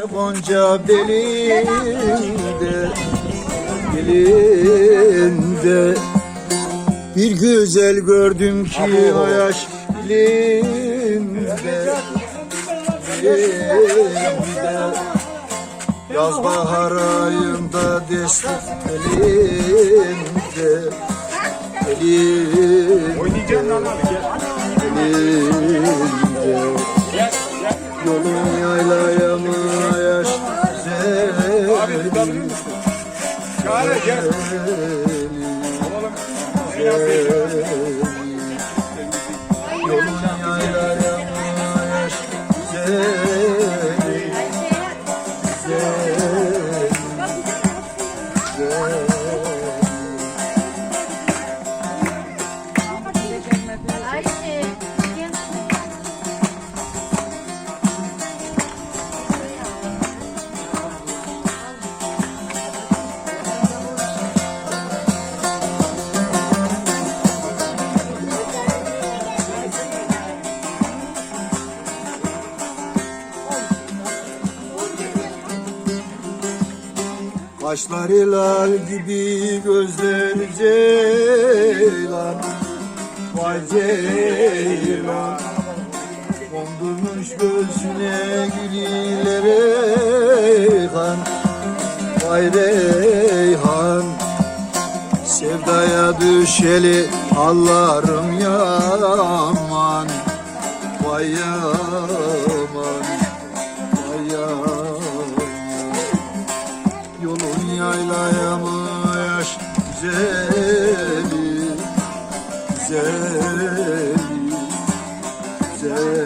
Gonca belinde Belinde Bir güzel gördüm ki o yaş dilimde Dilimde Yaz bahar ayında destek elimde Elimde. Elimde Yolun yaş Çağır gel. Güzel Kaşları lal gibi gözleri ceylan. Vay ceylan. Kondurmuş gözüne gülüyle reyhan. Vay reyhan. Sevdaya düşeli hallarım yaman. Vay yaman yaylaya mı yaş güzeli, güzeli, güzeli.